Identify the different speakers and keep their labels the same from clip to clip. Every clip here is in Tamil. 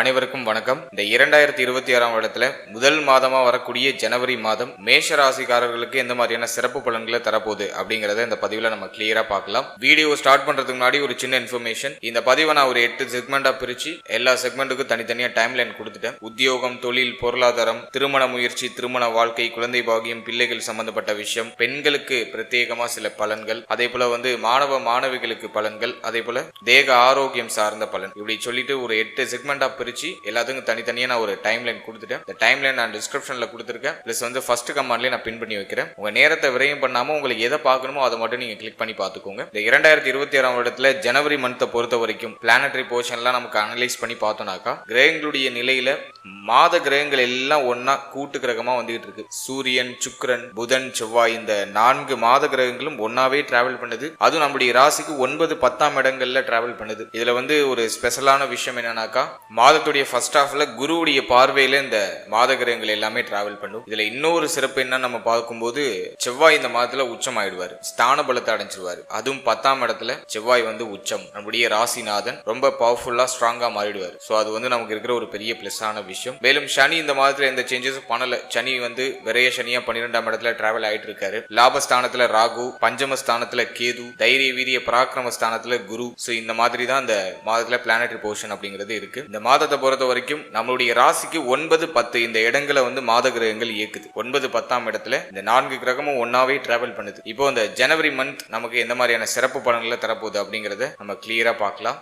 Speaker 1: அனைவருக்கும் வணக்கம். இந்த இரண்டாயிரத்தி இருபத்தி ஆறாம் வருடத்துல முதல் மாதமா வரக்கூடிய ஜனவரி மாதம் மேஷ ராசிக்காரர்களுக்கு எந்த மாதிரியான சிறப்பு பலன்களை தரப்போகுது அப்படிங்கறத இந்த பதிவுல நம்ம கிளியரா பார்க்கலாம். வீடியோ ஸ்டார்ட் பண்றதுக்கு முன்னாடி ஒரு சின்ன இன்ஃபர்மேஷன் இந்த பதிவை நான் ஒரு எட்டு செக்மெண்டா பிரிச்சு எல்லா செக்மெண்ட்டுக்கும் தனித்தனியா டைம் லைன் கொடுத்துட்டேன். உத்தியோகம் தொழில் பொருளாதாரம் திருமண முயற்சி திருமண வாழ்க்கை குழந்தை பாகியம் பிள்ளைகள் சம்பந்தப்பட்ட விஷயம் பெண்களுக்கு பிரத்யேகமா சில பலன்கள் அதே போல வந்து மாணவ மாணவிகளுக்கு பலன்கள் அதே போல தேக ஆரோக்கியம் சார்ந்த பலன். இப்படி சொல்லிட்டு ஒரு எட்டு செக்மெண்டா பிரிச்சு எல்லாத்துக்கும் தனித்தனியாக நான் ஒரு டைம் லைன் கொடுத்துட்டேன். இந்த டைம் லைன் நான் டிஸ்கிரிப்ஷனில் கொடுத்துருக்கேன். ப்ளஸ் வந்து ஃபர்ஸ்ட் கமாண்ட்லேயே நான் பின் பண்ணி வைக்கிறேன். உங்கள் நேரத்தை விரையும் பண்ணாமல் உங்களுக்கு எதை பார்க்கணுமோ அதை மட்டும் நீங்கள் கிளிக் பண்ணி பார்த்துக்கோங்க. இந்த இரண்டாயிரத்தி இருபத்தி ஆறாம் வருடத்தில் ஜனவரி மந்த்தை பொறுத்த வரைக்கும் பிளானட்ரி போர்ஷன்லாம் நமக்கு அனலைஸ் பண்ணி பார்த்தோம்னாக்கா கிரகங்களுடைய நிலையில் மாத கிரகங்கள் எல்லாம் ஒன்றா கூட்டு கிரகமாக வந்துகிட்டு இருக்கு. சூரியன் சுக்கரன் புதன் செவ்வாய் இந்த நான்கு மாத கிரகங்களும் ஒன்னாவே டிராவல் பண்ணுது. அதுவும் நம்முடைய ராசிக்கு ஒன்பது பத்தாம் இடங்கள்ல டிராவல் பண்ணுது. இதுல வந்து ஒரு ஸ்பெஷலான விஷயம் என்னன்னாக்கா மாதத்துடைய ஃபர்ஸ்ட் ஹாஃப்ல குருவுடைய பார்வையில இந்த மாத கிரகங்கள் எல்லாமே டிராவல் பண்ணும். இதுல இன்னொரு சிறப்பு என்ன நம்ம பார்க்கும்போது செவ்வாய் இந்த மாதத்துல உச்சம் ஆயிடுவாரு ஸ்தான பலத்தை அடைஞ்சிருவாரு. அதுவும் பத்தாம் இடத்துல செவ்வாய் வந்து உச்சம். நம்முடைய ராசிநாதன் ரொம்ப பவர்ஃபுல்லா ஸ்ட்ராங்கா மாறிடுவார். ஸோ அது வந்து நமக்கு இருக்கிற ஒரு பெரிய பிளஸ் ஆன விஷயம். மேலும் சனி இந்த மாதத்துல எந்த சேஞ்சஸும் பண்ணல. சனி வந்து விரைய சனியா பன்னிரெண்டாம் இடத்துல டிராவல் ஆயிட்டு இருக்காரு. லாபஸ்தானத்துல ராகு பஞ்சமஸ்தானத்துல கேது தைரிய வீரிய பராக்கிரம ஸ்தானத்துல குரு. ஸோ இந்த மாதிரி தான் இந்த மாதத்துல பிளானட்டரி போர்ஷன் அப்படிங்கிறது இருக்கு. இந்த மாதத்தை பொறுத்த வரைக்கும் நம்மளுடைய ராசிக்கு ஒன்பது பத்து இந்த இடங்களை வந்து மாத கிரகங்கள் இயக்குது. ஒன்பது பத்தாம் இடத்துல இந்த நான்கு கிரகமும் ஒன்னாவே டிராவல் பண்ணுது. இப்போ இந்த ஜனவரி மந்த் நமக்கு எந்த மாதிரியான சிறப்பு பலன்களை தரப்போகுது அப்படிங்கறத நம்ம கிளியரா பார்க்கலாம்.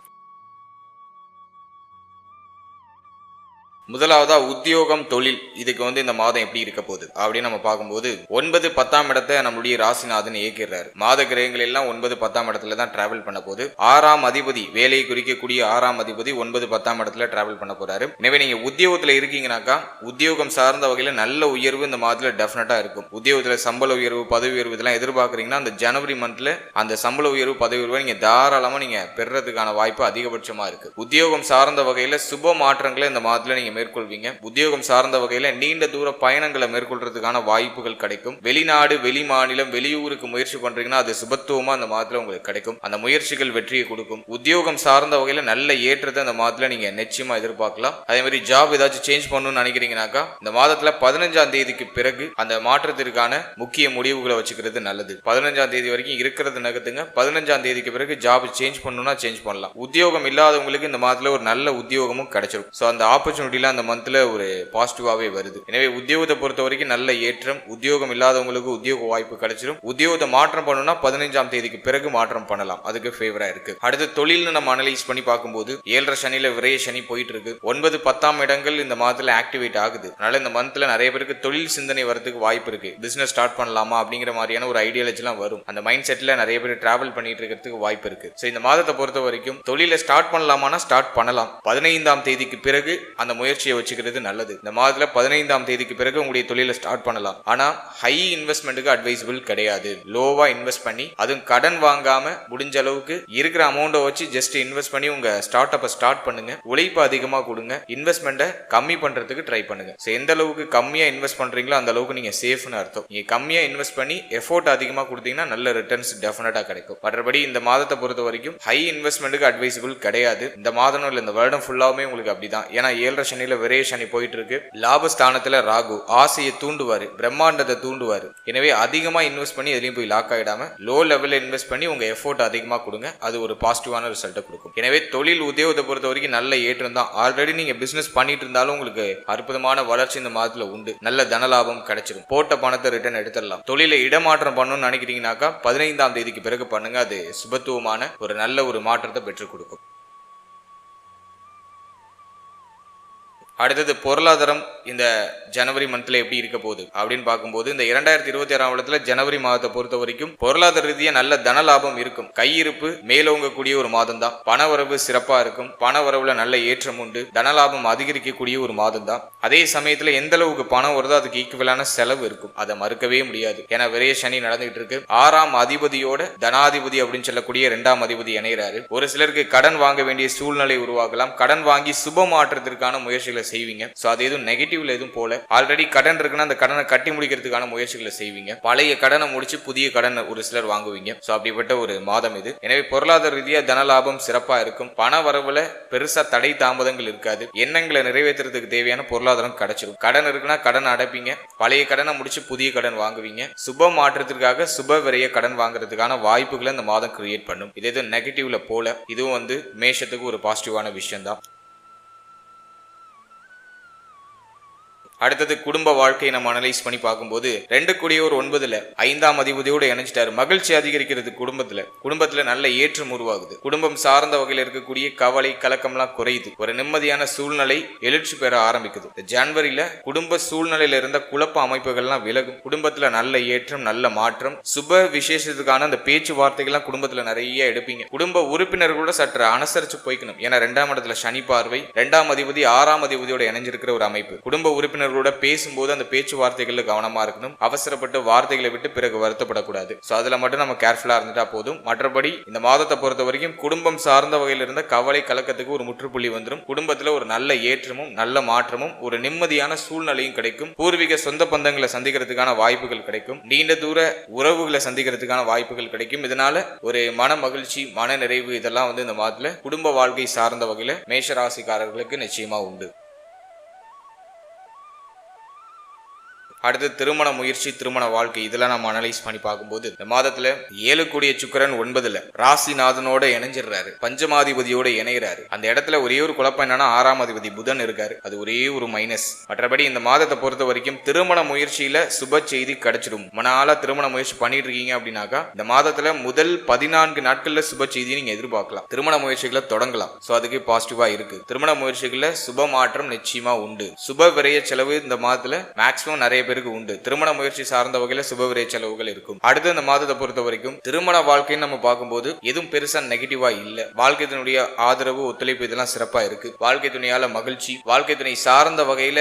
Speaker 1: முதலாவதா உத்தியோகம் தொழில் இதுக்கு வந்து இந்த மாதம் எப்படி இருக்க போகுது? அப்படின்னு நம்ம பார்க்கும்போது ஒன்பது பத்தாம் இடத்தை நம்மளுடைய ராசிநாதன் இயக்கிறாரு. மாத கிரகங்கள் எல்லாம் ஒன்பது பத்தாம் இடத்துல தான் டிராவல் பண்ண போகுது. ஆறாம் அதிபதி வேலையை குறிக்கக்கூடிய ஆறாம் அதிபதி ஒன்பது பத்தாம் இடத்துல டிராவல் பண்ண போறாரு. எனவே நீங்க உத்தியோகத்துல இருக்கீங்கனாக்கா உத்தியோகம் சார்ந்த வகையில நல்ல உயர்வு இந்த மாதத்துல டெஃபினட்டா இருக்கும். உத்தியோகத்துல சம்பள உயர்வு பதவி உயர்வு இதெல்லாம் எதிர்பார்க்குறீங்கன்னா அந்த ஜனவரி மந்த்ல அந்த சம்பள உயர்வு பதவி உயர்வை நீங்க தாராளமா நீங்க பெறதுக்கான வாய்ப்பு அதிகபட்சமா இருக்கு. உத்தியோகம் சார்ந்த வகையில சுப மாற்றங்களை இந்த மாதத்துல நீங்க மேற்கொள்வீங்க. உத்தியோகம் சார்ந்த வகையில நீண்ட தூர பயணங்களை மேற்கொள்றதுக்கான வாய்ப்புகள் கிடைக்கும். வெளிநாடு வெளி மாநிலம் வெளியூருக்கு முயற்சி பண்றீங்கன்னா அது சுபத்துவமா அந்த மாதத்துல உங்களுக்கு கிடைக்கும். அந்த முயற்சிகள் வெற்றியை கொடுக்கும். உத்தியோகம் சார்ந்த வகையில நல்ல ஏற்றத்தை அந்த மாதத்துல நீங்க நிச்சயமா எதிர்பார்க்கலாம். அதே மாதிரி ஜாப் ஏதாச்சும் சேஞ்ச் பண்ணணும்னு நினைக்கிறீங்கனாக்கா இந்த மாதத்துல பதினஞ்சாம் தேதிக்கு பிறகு அந்த மாற்றத்திற்கான முக்கிய முடிவுகளை வச்சுக்கிறது நல்லது. பதினஞ்சாம் தேதி வரைக்கும் இருக்கிறது நகர்த்துங்க. பதினஞ்சாம் தேதிக்கு பிறகு ஜாப் சேஞ்ச் பண்ணணும்னா சேஞ்ச் பண்ணலாம். உத்தியோகம் இல்லாதவங்களுக்கு இந்த மாதத்துல ஒரு நல்ல உத்தியோகமும் கிடைச்சிரும். ஸோ அந்த ஆப்பர்ச்சுனிட்டிலாம் அந்த மந்த்தில் ஒரு பாசிட்டிவாகவே வருது. எனவே உத்தியோகத்தை பொறுத்த வரைக்கும் நல்ல ஏற்றம் உத்தியோகம் இல்லாதவங்களுக்கு உத்தியோக வாய்ப்பு கிடைச்சிரும். உத்தியோகத்தை மாற்றம் பண்ணணும்னா பதினஞ்சாம் தேதிக்கு பிறகு மாற்றம் பண்ணலாம். அதுக்கு ஃபேவராக இருக்கு. அடுத்து தொழில்னு நம்ம அனலைஸ் பண்ணி பார்க்கும்போது ஏழரை சனியில் விரைய சனி போயிட்டு இருக்கு ஒன்பது பத்தாம் இடங்கள் இந்த மாதத்தில் ஆக்டிவேட் ஆகுது. அதனால இந்த மந்த்தில் நிறைய பேருக்கு தொழில் சிந்தனை வரதுக்கு வாய்ப்பு இருக்கு. பிசினஸ் ஸ்டார்ட் பண்ணலாமா அப்படிங்கிற மாதிரியான ஒரு ஐடியாலஜிலாம் வரும். அந்த மைண்ட் செட்டில் நிறைய பேர் டிராவல் பண்ணிட்டு இருக்கிறதுக்கு வாய்ப்பு இருக்கு. ஸோ இந்த மாதத்தை பொறுத்த வரைக்கும் தொழிலை ஸ்டார்ட் பண்ணலாமானா ஸ்டார்ட் பண்ணலாம். பதினைந்தாம் தேதிக்கு பிறகு அந்த முயற்சியை வச்சுக்கிறது நல்லது. இந்த மாதத்துல பதினைந்தாம் தேதிக்கு பிறகு உங்களுடைய தொழிலை ஸ்டார்ட் பண்ணலாம். ஆனா ஹை இன்வெஸ்ட்மெண்ட்டுக்கு அட்வைசபிள் கிடையாது. லோவா இன்வெஸ்ட் பண்ணி அதுவும் கடன் வாங்காம முடிஞ்ச அளவுக்கு இருக்கிற அமௌண்ட்டை வச்சு ஜஸ்ட் இன்வெஸ்ட் பண்ணி உங்க ஸ்டார்ட் அப்பை ஸ்டார்ட் பண்ணுங்க. உழைப்பு அதிகமாக கொடுங்க. இன்வெஸ்ட்மெண்ட்டை கம்மி பண்றதுக்கு ட்ரை பண்ணுங்க. ஸோ எந்த அளவுக்கு கம்மியா இன்வெஸ்ட் பண்றீங்களோ அந்த அளவுக்கு நீங்க சேஃப்னு அர்த்தம். நீங்க கம்மியா இன்வெஸ்ட் பண்ணி எஃபோர்ட் அதிகமாக கொடுத்தீங்கன்னா நல்ல ரிட்டர்ன்ஸ் டெஃபினட்டா கிடைக்கும். மற்றபடி இந்த மாதத்தை பொறுத்த வரைக்கும் ஹை இன்வெஸ்ட்மெண்ட்டுக்கு அட்வைசபிள் கிடையாது. இந்த மாதம் இல்லை இந்த வருடம் ஃபுல்லாவுமே உங்களுக்கு அப்படிதான். ஏன்னா ஏழரை சனியில விரைய சனி போயிட்டு இருக்கு லாபஸ்தானத்துல ராகு ஆசையை தூண்டுவாரு பிரம்மாண்டத்தை தூண்டுவாரு. எனவே அதிகமா இன்வெஸ்ட் பண்ணி எதுலையும் போய் லாக் ஆயிடாம லோ லெவல்ல இன்வெஸ்ட் பண்ணி உங்க எஃபோர்ட் அதிகமா கொடுங்க. அது ஒரு பாசிட்டிவான ரிசல்ட்டை கொடுக்கும். எனவே தொழில் உத்தியோகத்தை பொறுத்த வரைக்கும் நல்ல ஏற்றம் தான். ஆல்ரெடி நீங்க பிசினஸ் பண்ணிட்டு இருந்தாலும் உங்களுக்கு அற்புதமான வளர்ச்சி இந்த மாதத்துல உண்டு. நல்ல தனலாபம் கிடைச்சிடும் போட்ட பணத்தை ரிட்டர்ன் எடுத்துடலாம். தொழிலை இடமாற்றம் பண்ணணும்னு நினைக்கிறீங்கனாக்கா பதினைந்தாம் தேதிக்கு பிறகு பண்ணுங்க. அது சுபத்துவமான ஒரு நல்ல ஒரு மாற்றத்தை பெற்றுக் கொடுக்கும். அடுத்தது பொருளாதாரம் இந்த ஜனவரி மந்த்ல எப்படி இருக்க போகுது அப்படின்னு பார்க்கும்போது இந்த இரண்டாயிரத்தி இருபத்தி ஆறாம் வருடத்துல ஜனவரி மாதத்தை பொறுத்த வரைக்கும் பொருளாதார ரீதியாக நல்ல தன லாபம் இருக்கும். கையிருப்பு மேலோங்கக்கூடிய ஒரு மாதம் தான் பண வரவு சிறப்பா இருக்கும். பண வரவுல நல்ல ஏற்றம் உண்டு. தன லாபம் அதிகரிக்கக்கூடிய ஒரு மாதம் தான் அதே சமயத்துல எந்த அளவுக்கு பணம் வருதோ அதுக்கு ஈக்குவலான செலவு இருக்கும். அதை மறுக்கவே முடியாது. ஏன்னா விரைய சனி நடந்துகிட்டு இருக்கு. ஆறாம் அதிபதியோட தனாதிபதி அப்படின்னு சொல்லக்கூடிய இரண்டாம் அதிபதி இணைகிறாரு ஒரு சிலருக்கு கடன் வாங்க வேண்டிய சூழ்நிலை உருவாகலாம். கடன் வாங்கி சுப மாற்றத்திற்கான முயற்சிகளை செய்வீங்க. ஸோ அது எதுவும் நெகட்டிவ்ல எதுவும் போல. ஆல்ரெடி கடன் இருக்குன்னா அந்த கடனை கட்டி முடிக்கிறதுக்கான முயற்சிகளை செய்வீங்க. பழைய கடனை முடிச்சு புதிய கடனை ஒரு சிலர் வாங்குவீங்க. ஸோ அப்படிப்பட்ட ஒரு மாதம் இது. எனவே பொருளாதார ரீதியா தன லாபம் சிறப்பா இருக்கும். பண வரவுல பெருசா தடை தாமதங்கள் இருக்காது. எண்ணங்களை நிறைவேற்றுறதுக்கு தேவையான பொருளாதாரம் கிடைச்சிடும் கடன் இருக்குன்னா கடன் அடைப்பீங்க. பழைய கடனை முடிச்சு புதிய கடன் வாங்குவீங்க. சுப மாற்றத்திற்காக சுப விரைய கடன் வாங்குறதுக்கான வாய்ப்புகளை இந்த மாதம் கிரியேட் பண்ணும். இது எதுவும் நெகட்டிவ்ல போல. இதுவும் வந்து மேஷத்துக்கு ஒரு பாசிட்டிவான விஷயம் தான் அடுத்தது குடும்ப வாழ்க்கையை நம்ம அனலைஸ் பண்ணி பார்க்கும்போது ரெண்டு கூடியோர் ஒன்பதுல ஐந்தாம் அதிபதியோட இணைஞ்சிட்டாரு. மகிழ்ச்சி அதிகரிக்கிறது குடும்பத்துல. குடும்பத்துல நல்ல ஏற்றம் உருவாகுது. குடும்பம் சார்ந்த வகையில் இருக்கக்கூடிய கவலை கலக்கம்லாம் குறையுது. ஒரு நிம்மதியான சூழ்நிலை எழுச்சி பெற ஆரம்பிக்குது. ஜனவரியில குடும்ப சூழ்நிலையில இருந்த குழப்ப அமைப்புகள்லாம் விலகும். குடும்பத்துல நல்ல ஏற்றம் நல்ல மாற்றம் சுப விசேஷத்துக்கான அந்த பேச்சுவார்த்தைகள்லாம் குடும்பத்துல நிறைய எடுப்பீங்க. குடும்ப உறுப்பினர்களோட சற்று அனுசரிச்சு போய்க்கணும். ஏன்னா ரெண்டாம் இடத்துல சனி பார்வை ரெண்டாம் அதிபதி ஆறாம் அதிபதியோட இணைஞ்சிருக்கிற ஒரு அமைப்பு. குடும்ப உறுப்பினர் உறுப்பினர்களோட பேசும்போது அந்த பேச்சுவார்த்தைகள்ல கவனமா இருக்கணும். அவசரப்பட்டு வார்த்தைகளை விட்டு பிறகு வருத்தப்படக்கூடாது. ஸோ அதுல மட்டும் நம்ம கேர்ஃபுல்லா இருந்துட்டா போதும். மற்றபடி இந்த மாதத்தை பொறுத்த வரைக்கும் குடும்பம் சார்ந்த வகையில் இருந்த கவலை கலக்கத்துக்கு ஒரு முற்றுப்புள்ளி வந்துடும் குடும்பத்துல ஒரு நல்ல ஏற்றமும் நல்ல மாற்றமும் ஒரு நிம்மதியான சூழ்நிலையும் கிடைக்கும். பூர்வீக சொந்த பந்தங்களை சந்திக்கிறதுக்கான வாய்ப்புகள் கிடைக்கும். நீண்ட தூர உறவுகளை சந்திக்கிறதுக்கான வாய்ப்புகள் கிடைக்கும். இதனால ஒரு மன மகிழ்ச்சி மன நிறைவு இதெல்லாம் வந்து இந்த மாதத்துல குடும்ப வாழ்க்கை சார்ந்த வகையில மேஷராசிக்காரர்களுக்கு நிச்சயமா உண்டு. அடுத்து திருமண முயற்சி திருமண வாழ்க்கை இதெல்லாம் நம்ம அனலைஸ் பண்ணி பார்க்கும்போது இந்த மாதத்துல ஏழு கூடிய சுக்கிரன் ஒன்பதுல ராசிநாதனோட இணைஞ்சிடுறாரு. பஞ்சமாதிபதியோட இணைகிறாரு அந்த இடத்துல ஒரே ஒரு குழப்பம் என்னன்னா ஆறாம் அதிபதி புதன் இருக்காரு. அது ஒரே ஒரு மைனஸ் மற்றபடி இந்த மாதத்தை பொறுத்த வரைக்கும் திருமண முயற்சியில சுப செய்தி கிடைச்சிடும். மனால திருமண முயற்சி பண்ணிட்டு இருக்கீங்க அப்படின்னாக்கா இந்த மாதத்துல முதல் பதினான்கு நாட்கள்ல சுப செய்தியை நீங்க எதிர்பார்க்கலாம். திருமண முயற்சிகளை தொடங்கலாம். ஸோ அதுக்கு பாசிட்டிவா இருக்கு. திருமண முயற்சிகள்ல சுப மாற்றம் நிச்சயமா உண்டு. சுப விரைய செலவு இந்த மாதத்துல மேக்சிமம் நிறைய பேருக்கு உண்டு. திருமண முயற்சி சார்ந்த வகையில சுபவிரை செலவுகள் இருக்கும். அடுத்து இந்த மாதத்தை பொறுத்த வரைக்கும் திருமண வாழ்க்கைன்னு நம்ம பார்க்கும்போது எதுவும் பெருசா நெகட்டிவா இல்ல. வாழ்க்கை துணையுடைய ஆதரவு ஒத்துழைப்பு இதெல்லாம் சிறப்பா இருக்கு. வாழ்க்கை துணையால மகிழ்ச்சி வாழ்க்கை துணை சார்ந்த வகையில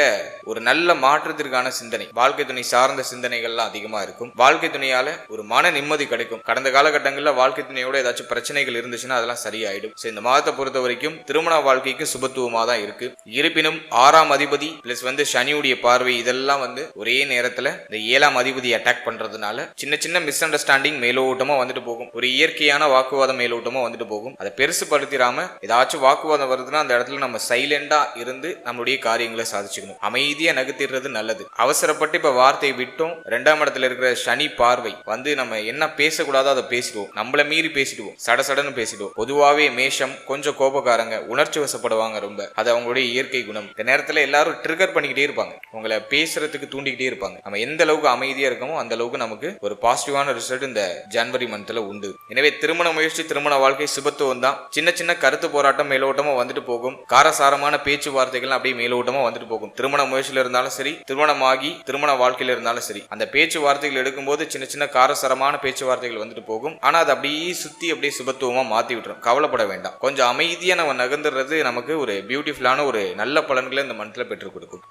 Speaker 1: ஒரு நல்ல மாற்றத்திற்கான சிந்தனை. வாழ்க்கை துணை சார்ந்த சிந்தனைகள்லாம் அதிகமா இருக்கும். வாழ்க்கை துணையால ஒரு மன நிம்மதி கிடைக்கும். கடந்த காலகட்டங்களில் வாழ்க்கை துணையோட ஏதாச்சும் பிரச்சனைகள் இருந்துச்சுன்னா அதெல்லாம் சரியாயிடும். இந்த மாதத்தை பொறுத்த வரைக்கும் திருமண வாழ்க்கைக்கு சுபத்துவமா தான் இருக்கு. இருப்பினும் ஆறாம் அதிபதி பிளஸ் வந்து சனியுடைய பார்வை இதெல்லாம் வந்து ஒரே அதே நேரத்துல இந்த ஏழாம் அதிபதி அட்டாக் பண்றதுனால சின்ன சின்ன மிஸ் அண்டர்ஸ்டாண்டிங் மேலோட்டமா வந்துட்டு போகும். ஒரு இயற்கையான வாக்குவாதம் மேலோட்டமா வந்துட்டு போகும். அதை பெருசுபடுத்திடாம ஏதாச்சும் வாக்குவாதம் வருதுன்னா அந்த இடத்துல நம்ம சைலண்டா இருந்து நம்மளுடைய காரியங்களை சாதிச்சுக்கணும். அமைதியா நகர்த்திடுறது நல்லது. அவசரப்பட்டு இப்ப வார்த்தையை விட்டோம். ரெண்டாம் இடத்துல இருக்கிற சனி பார்வை வந்து நம்ம என்ன பேசக்கூடாதோ அதை பேசிடுவோம். நம்மள மீறி பேசிடுவோம். சடசடன்னு பேசிடுவோம். பொதுவாகவே மேஷம் கொஞ்சம் கோபக்காரங்க உணர்ச்சி வசப்படுவாங்க ரொம்ப. அது அவங்களுடைய இயற்கை குணம். இந்த நேரத்தில் எல்லாரும் ட்ரிகர் பண்ணிக்கிட்டே இருப்பாங்க. உங்களை பேசுறதுக்கு தூண்டிக்கிட்டே இருப்பாங்க. நம்ம எந்த அளவுக்கு அமைதியா இருக்கோமோ அந்த அளவுக்கு நமக்கு ஒரு பாசிட்டிவான ரிசல்ட் இந்த ஜனவரி மந்த்ல உண்டு. எனவே திருமண முயற்சி திருமண வாழ்க்கை சுபத்துவம் தான். சின்ன சின்ன கருத்து போராட்டம் மேலோட்டமா வந்துட்டு போகும். காரசாரமான பேச்சுவார்த்தைகள் அப்படியே மேலோட்டமா வந்துட்டு போகும். திருமண முயற்சியில இருந்தாலும் சரி திருமணமாகி திருமண வாழ்க்கையில இருந்தாலும் சரி அந்த பேச்சுவார்த்தைகள் எடுக்கும்போது சின்ன சின்ன காரசாரமான பேச்சுவார்த்தைகள் வந்துட்டு போகும். ஆனா அது அப்படியே சுத்தி அப்படியே சுபத்துவமா மாத்தி விட்டுரும். கவலைப்பட வேண்டாம். கொஞ்சம் அமைதியா நம்ம நகர்ந்துறது நமக்கு ஒரு பியூட்டிஃபுல்லான ஒரு நல்ல பலன்களை இந்த மந்த்ல பெற்றுக் கொடுக்கும்.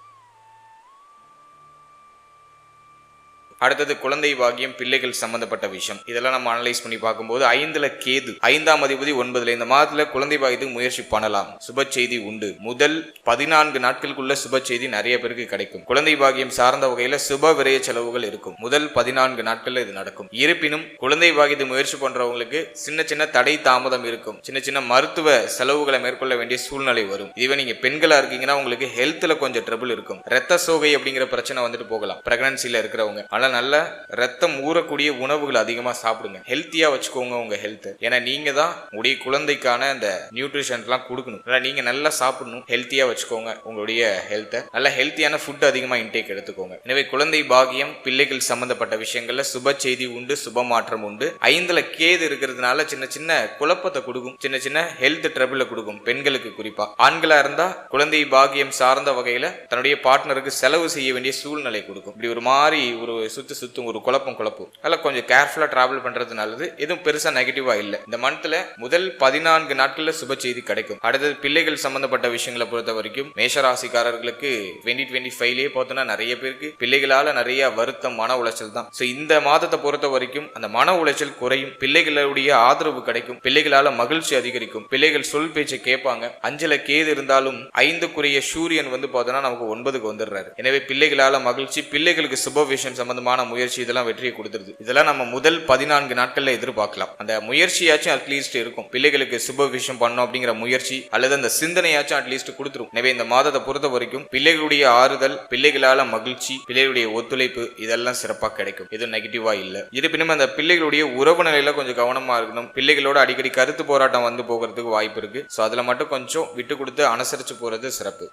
Speaker 1: அடுத்தது குழந்தை பாகியம் பிள்ளைகள் சம்பந்தப்பட்ட விஷயம். இதெல்லாம் நம்ம அனலைஸ் பண்ணி பார்க்கும்போது ஐந்துல கேது ஐந்தாம் அதிபதி ஒன்பதுல. இந்த மாதத்துல குழந்தை பாகியத்துக்கு முயற்சி பண்ணலாம். சுப செய்தி உண்டு. முதல் பதினான்கு நாட்களுக்குள்ள சுப செய்தி நிறைய பேருக்கு கிடைக்கும். குழந்தை பாகியம் சார்ந்த வகையில சுப விரைய செலவுகள் இருக்கும். முதல் பதினான்கு நாட்கள்ல இது நடக்கும். இருப்பினும் குழந்தை பாக்கியத்தை முயற்சி பண்றவங்களுக்கு சின்ன சின்ன தடை தாமதம் இருக்கும். சின்ன சின்ன மருத்துவ செலவுகளை மேற்கொள்ள வேண்டிய சூழ்நிலை வரும். இதுவே நீங்க பெண்களா இருக்கீங்கன்னா உங்களுக்கு ஹெல்த்ல கொஞ்சம் ட்ரபிள் இருக்கும். ரத்த சோகை அப்படிங்கிற பிரச்சனை வந்துட்டு போகலாம். பிரெக்னன்சில இருக்கிறவங்க. ஆனா நல்ல ரத்தம் ஊறக்கூடிய உணவுகள் அதிகமா சாப்பிடுங்க. ஹெல்த்தியா வச்சுக்கோங்க உங்க ஹெல்த் ஏன்னா நீங்க தான் உடைய குழந்தைக்கான அந்த நியூட்ரிஷன்லாம் கொடுக்கணும். அதனால நீங்க நல்லா சாப்பிடணும். ஹெல்த்தியா வச்சுக்கோங்க உங்களுடைய ஹெல்த்தை நல்ல ஹெல்த்தியான ஃபுட் அதிகமா இன்டேக் எடுத்துக்கோங்க. எனவே குழந்தை பாகியம் பிள்ளைகள் சம்பந்தப்பட்ட விஷயங்கள்ல சுப செய்தி உண்டு சுப மாற்றம் உண்டு. ஐந்துல கேது இருக்கிறதுனால சின்ன சின்ன குழப்பத்தை கொடுக்கும். சின்ன சின்ன ஹெல்த் ட்ரபிள கொடுக்கும் பெண்களுக்கு குறிப்பா. ஆண்களா இருந்தா குழந்தை பாகியம் சார்ந்த வகையில தன்னுடைய பார்ட்னருக்கு செலவு செய்ய வேண்டிய சூழ்நிலை கொடுக்கும். இப்படி ஒரு மாதிரி ஒரு சுற்றி சுற்றும் ஒரு குழப்பம் குழப்பம். அதில் கொஞ்சம் கேர்ஃபுல்லாக ட்ராவல் பண்ணுறது நல்லது. எதுவும் பெருசாக நெகட்டிவாக இல்லை. இந்த மந்த்ல முதல் பதினான்கு நாட்களில் சுப செய்தி கிடைக்கும். அடுத்தது பிள்ளைகள் சம்பந்தப்பட்ட விஷயங்களை பொறுத்த வரைக்கும் மேஷராசிக்காரர்களுக்கு டுவெண்ட்டி டுவெண்ட்டி ஃபைவ்லேயே பார்த்தோன்னா நிறைய பேருக்கு பிள்ளைகளால் நிறைய வருத்தம் மன உளைச்சல் தான். ஸோ இந்த மாதத்தை பொறுத்த வரைக்கும் அந்த மன உளைச்சல் குறையும். பிள்ளைகளுடைய ஆதரவு கிடைக்கும். பிள்ளைகளால் மகிழ்ச்சி அதிகரிக்கும். பிள்ளைகள் சொல் பேச்சை கேட்பாங்க. அஞ்சல கேது இருந்தாலும் ஐந்துக்குரிய சூரியன் வந்து பார்த்தோன்னா நமக்கு ஒன்பதுக்கு வந்துடுறாரு. எனவே பிள்ளைகளால மகிழ்ச்சி பிள்ளைகளுக்கு சுப விஷயம் விதமான முயற்சி இதெல்லாம் வெற்றியை கொடுத்துருது. இதெல்லாம் நம்ம முதல் பதினான்கு நாட்கள்ல எதிர்பார்க்கலாம். அந்த முயற்சியாச்சும் அட்லீஸ்ட் இருக்கும். பிள்ளைகளுக்கு சுப விஷயம் பண்ணோம் அப்படிங்கிற முயற்சி அல்லது அந்த சிந்தனையாச்சும் அட்லீஸ்ட் கொடுத்துரும். எனவே இந்த மாதத்தை பொறுத்த வரைக்கும் பிள்ளைகளுடைய ஆறுதல் பிள்ளைகளால மகிழ்ச்சி பிள்ளைகளுடைய ஒத்துழைப்பு இதெல்லாம் சிறப்பாக கிடைக்கும். இது நெகட்டிவா இல்லை. இருப்பினும் அந்த பிள்ளைகளுடைய உறவு நிலையில கொஞ்சம் கவனமா இருக்கணும். பிள்ளைகளோட அடிக்கடி கருத்து போராட்டம் வந்து போகிறதுக்கு வாய்ப்பு இருக்கு. ஸோ அதில் மட்டும் கொஞ்சம் விட்டு கொடுத்து அனுசரிச்சு போறது சிறப்பு.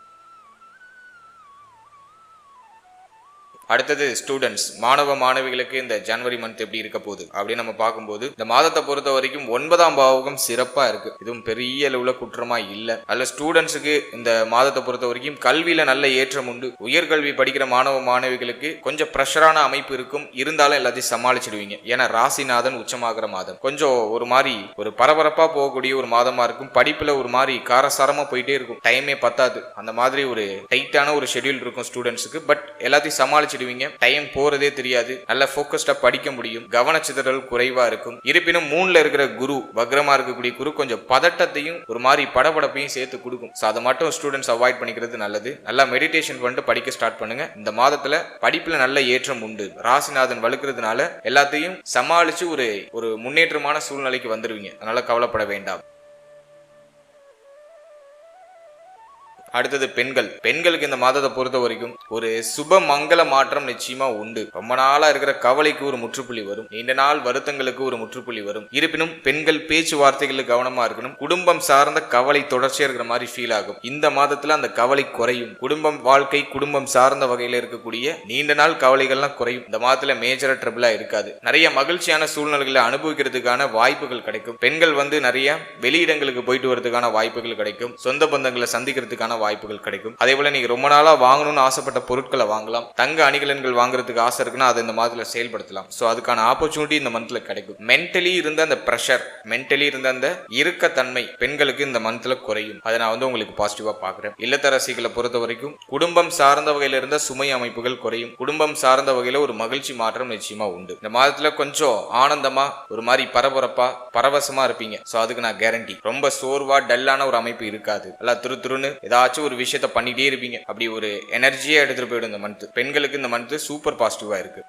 Speaker 1: அடுத்தது ஸ்டூடெண்ட்ஸ் மாணவ மாணவிகளுக்கு இந்த ஜனவரி மந்த் எப்படி இருக்க போகுது அப்படின்னு நம்ம பார்க்கும்போது இந்த மாதத்தை பொறுத்த வரைக்கும் ஒன்பதாம் பாவகம் சிறப்பா இருக்கு. இதுவும் பெரிய அளவுல குற்றமா இல்ல. அதுல ஸ்டூடெண்ட்ஸுக்கு இந்த மாதத்தை பொறுத்த வரைக்கும் கல்வியில நல்ல ஏற்றம் உண்டு. உயர்கல்வி படிக்கிற மாணவ மாணவிகளுக்கு கொஞ்சம் ப்ரெஷரான அமைப்பு இருக்கும். இருந்தாலும் எல்லாத்தையும் சமாளிச்சிடுவீங்க. ஏன்னா ராசிநாதன் உச்சமாகிற மாதம். கொஞ்சம் ஒரு மாதிரி ஒரு பரபரப்பா போகக்கூடிய ஒரு மாதமா இருக்கும். படிப்புல ஒரு மாதிரி காரசாரமா போயிட்டே இருக்கும். டைமே பத்தாது. அந்த மாதிரி ஒரு டைட்டான ஒரு ஷெட்யூல் இருக்கும் ஸ்டூடெண்ட்ஸுக்கு பட் எல்லாத்தையும் சமாளிச்சிடுவீங்க டைம் போறதே தெரியாது. நல்ல ஃபோக்கஸ்டா படிக்க முடியும். கவனச்சிதறல் குறைவா இருக்கும். இருப்பினும் மூணுல இருக்கிற குரு வக்ரமா இருக்கக்கூடிய குரு கொஞ்சம் பதட்டத்தையும் ஒரு மாதிரி படபடப்பையும் சேர்த்து கொடுக்கும். ஸோ அதை மட்டும் ஸ்டூடெண்ட்ஸ் அவாய்ட் பண்ணிக்கிறது நல்லது. நல்லா மெடிடேஷன் பண்ணிட்டு படிக்க ஸ்டார்ட் பண்ணுங்க. இந்த மாதத்துல படிப்புல நல்ல ஏற்றம் உண்டு. ராசிநாதன் வலுக்கிறதுனால எல்லாத்தையும் சமாளிச்சு ஒரு ஒரு முன்னேற்றமான சூழ்நிலைக்கு வந்துருவீங்க. அதனால கவலைப்பட வேண்டாம். அடுத்தது பெண்கள். பெண்களுக்கு இந்த மாதத்தை பொறுத்த வரைக்கும் ஒரு சுப மங்கள மாற்றம் நிச்சயமா உண்டு. ரொம்ப நாளா இருக்கிற கவலைக்கு ஒரு முற்றுப்புள்ளி வரும். நீண்ட நாள் வருத்தங்களுக்கு ஒரு முற்றுப்புள்ளி வரும். இருப்பினும் பெண்கள் பேச்சுவார்த்தைகளில் கவனமா இருக்கணும். குடும்பம் சார்ந்த கவலை தொடர்ச்சியா இருக்கிற மாதிரி ஃபீல் ஆகும். இந்த மாதத்துல அந்த கவலை குறையும். குடும்பம் வாழ்க்கை குடும்பம் சார்ந்த வகையில இருக்கக்கூடிய நீண்ட நாள் கவலைகள்லாம் குறையும். இந்த மாதத்துல மேஜரா ட்ரபிளா இருக்காது. நிறைய மகிழ்ச்சியான சூழ்நிலைகளை அனுபவிக்கிறதுக்கான வாய்ப்புகள் கிடைக்கும். பெண்கள் வந்து நிறைய வெளியிடங்களுக்கு போயிட்டு வரதுக்கான வாய்ப்புகள் கிடைக்கும். சொந்த பந்தங்களை சந்திக்கிறதுக்கான வாய்ப்புகள் கிடைக்கும். அதே போல நீங்க ரொம்ப நாளா வாங்கணும்னு ஆசைப்பட்ட பொருட்களை வாங்கலாம். தங்க அணிகலன்கள் வாங்குறதுக்கு ஆசை இருக்குன்னா அதை இந்த மாதத்துல செயல்படுத்தலாம். ஸோ அதுக்கான ஆப்பர்ச்சுனிட்டி இந்த மந்த்ல கிடைக்கும். மென்டலி இருந்த அந்த ப்ரெஷர் மென்டலி இருந்த அந்த இறுக்கத்தன்மை பெண்களுக்கு இந்த மந்த்ல குறையும். அதை நான் வந்து உங்களுக்கு பாசிட்டிவா பாக்குறேன் இல்லத்தரசிகளை பொறுத்த வரைக்கும் குடும்பம் சார்ந்த வகையில இருந்த சுமை அமைப்புகள் குறையும். குடும்பம் சார்ந்த வகையில ஒரு மகிழ்ச்சி மாற்றம் நிச்சயமா உண்டு. இந்த மாதத்துல கொஞ்சம் ஆனந்தமா ஒரு மாதிரி பரபரப்பா பரவசமா இருப்பீங்க. ஸோ அதுக்கு நான் கேரண்டி ரொம்ப சோர்வா டல்லான ஒரு அமைப்பு இருக்காது. எல்லாம் துரு துருன்னு ஏதாச்சும் ஒரு விஷயத்த பண்ணிட்டே இருப்பீங்க. அப்படி ஒரு எனர்ஜியா எடுத்துட்டு போயிடும் இந்த மந்த் பெண்களுக்கு இந்த மந்த் சூப்பர் பாசிட்டிவா இருக்கு.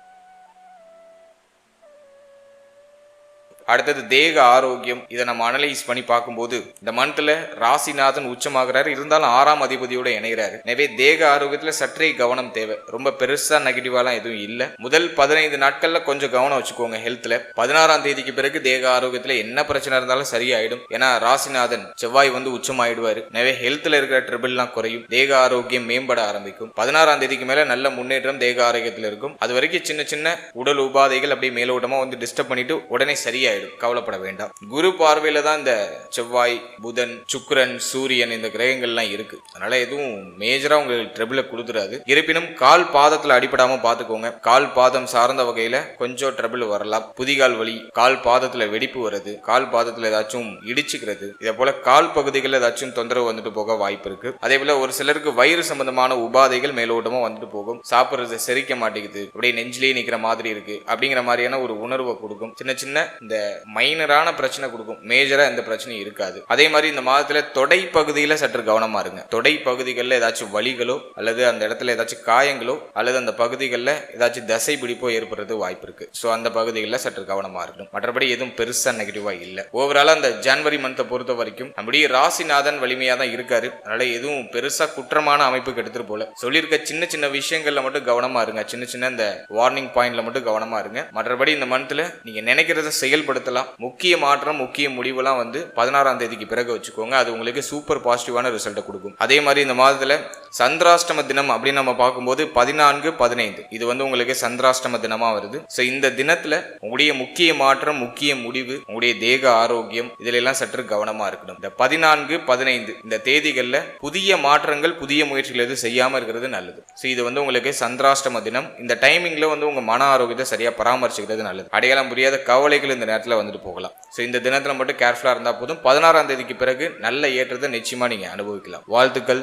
Speaker 1: அடுத்தது தேக ஆரோக்கியம். இதை நம்ம அனலைஸ் பண்ணி பார்க்கும்போது இந்த மந்த்ல ராசிநாதன் உச்சமாகிறாரு. இருந்தாலும் ஆறாம் அதிபதியோட இணைகிறாரு எனவே தேக ஆரோக்கியத்துல சற்றே கவனம் தேவை. ரொம்ப பெருசா நெகட்டிவாலாம் எதுவும் இல்லை. முதல் பதினைந்து நாட்கள்ல கொஞ்சம் கவனம் வச்சுக்கோங்க ஹெல்த்ல பதினாறாம் தேதிக்கு பிறகு தேக ஆரோக்கியத்துல என்ன பிரச்சனை இருந்தாலும் சரியாயிடும். ஏன்னா ராசிநாதன் செவ்வாய் வந்து உச்சமாயிடுவாரு. எனவே ஹெல்த்ல இருக்கிற ட்ரிபிள்லாம் குறையும். தேக ஆரோக்கியம் மேம்பட ஆரம்பிக்கும். பதினாறாம் தேதிக்கு மேல நல்ல முன்னேற்றம் தேக ஆரோக்கியத்துல இருக்கும். அது வரைக்கும் சின்ன சின்ன உடல் உபாதைகள் அப்படியே மேலோட்டமா வந்து டிஸ்டர்ப் பண்ணிட்டு உடனே சரியாயிடும். கவலைப்பட வேண்டாம். குரு பார்வையில தான் இந்த செவ்வாய் புதன் சுக்ரன் சூரியன் இந்த கிரகங்கள்லாம் இருக்கு. அதனால எதுவும் மேஜரா உங்களுக்கு ட்ரிபிள கொடுத்துறாது. இருப்பினும் கால் பாதத்துல அடிபடாம பாத்துக்கோங்க. கால் பாதம் சார்ந்த வகையில கொஞ்சம் ட்ரபிள் வரலாம். புதிகால் வலி கால் பாதத்துல வெடிப்பு வருது கால் பாதத்துல ஏதாச்சும் இடிச்சுக்கிறது இதே போல கால் பகுதிகளில் ஏதாச்சும் தொந்தரவு வந்துட்டு போக வாய்ப்பு இருக்கு. அதே போல ஒரு சிலருக்கு வயிறு சம்பந்தமான உபாதைகள் மேலோட்டமா வந்துட்டு போகும். சாப்பிடுறது செரிக்க மாட்டேங்குது. அப்படியே நெஞ்சிலேயே நிக்கிற மாதிரி இருக்கு. அப்படிங்கிற மாதிரியான ஒரு உணர்வை கொடுக்கும். சின்ன சின்ன இந்த மைனரான பிரச்சனை கொடுக்கும். மேஜரா எந்த பிரச்சனையும் இருக்காது. அதே மாதிரி இந்த மாதத்துல தொடை பகுதியில சற்று கவனமா இருங்க. தொடை பகுதிகளில் ஏதாச்சும் வலிகளோ அல்லது அந்த இடத்துல ஏதாச்சும் காயங்களோ அல்லது அந்த பகுதிகளில் ஏதாச்சும் தசை பிடிப்போ ஏற்படுறது வாய்ப்பு இருக்கு. ஸோ அந்த பகுதிகளில் சற்று கவனமா இருக்கணும். மற்றபடி எதுவும் பெருசா நெகட்டிவா இல்லை. ஓவராலா அந்த ஜனவரி மந்த்தை பொறுத்த வரைக்கும் அப்படியே ராசிநாதன் வலிமையா தான் இருக்காரு. அதனால எதுவும் பெருசா குற்றமான அமைப்புக்கு எடுத்துட்டு போல. சொல்லியிருக்க சின்ன சின்ன விஷயங்கள்ல மட்டும் கவனமா இருங்க. சின்ன சின்ன இந்த வார்னிங் பாயிண்ட்ல மட்டும் கவனமா இருங்க. மற்றபடி இந்த மந்த்ல நீங்க நினைக்கிறத செயல்பட பயன்படுத்தலாம். முக்கிய மாற்றம் முக்கிய முடிவுலாம் வந்து பதினாறாம் தேதிக்கு பிறகு வச்சுக்கோங்க. அது உங்களுக்கு சூப்பர் பாசிட்டிவான ரிசல்ட்டை கொடுக்கும். அதே மாதிரி இந்த மாதத்துல சந்திராஷ்டம தினம் அப்படின்னு நம்ம பார்க்கும்போது பதினான்கு பதினைந்து. இது வந்து உங்களுக்கு சந்திராஷ்டம தினமா வருது. ஸோ இந்த தினத்துல உங்களுடைய முக்கிய மாற்றம் முக்கிய முடிவு உங்களுடைய தேக ஆரோக்கியம் இதுல எல்லாம் சற்று கவனமா இருக்கணும். இந்த பதினான்கு பதினைந்து இந்த தேதிகள்ல புதிய மாற்றங்கள் புதிய முயற்சிகள் எதுவும் செய்யாமல் இருக்கிறது நல்லது. ஸோ இது வந்து உங்களுக்கு சந்திராஷ்டம தினம். இந்த டைமிங்கில் வந்து உங்க மன ஆரோக்கியத்தை சரியா பராமரிச்சுக்கிறது நல்லது. அடையாளம் புரியாத கவலைகள் இந்த நேரத்தில் வந்துட்டு போகலாம். ஸோ இந்த தினத்துல மட்டும் கேர்ஃபுல்லா இருந்தால் போதும். பதினாறாம் தேதிக்கு பிறகு நல்ல ஏற்றத்தை நிச்சயமா நீங்க அனுபவிக்கலாம். வாழ்த்துக்கள்.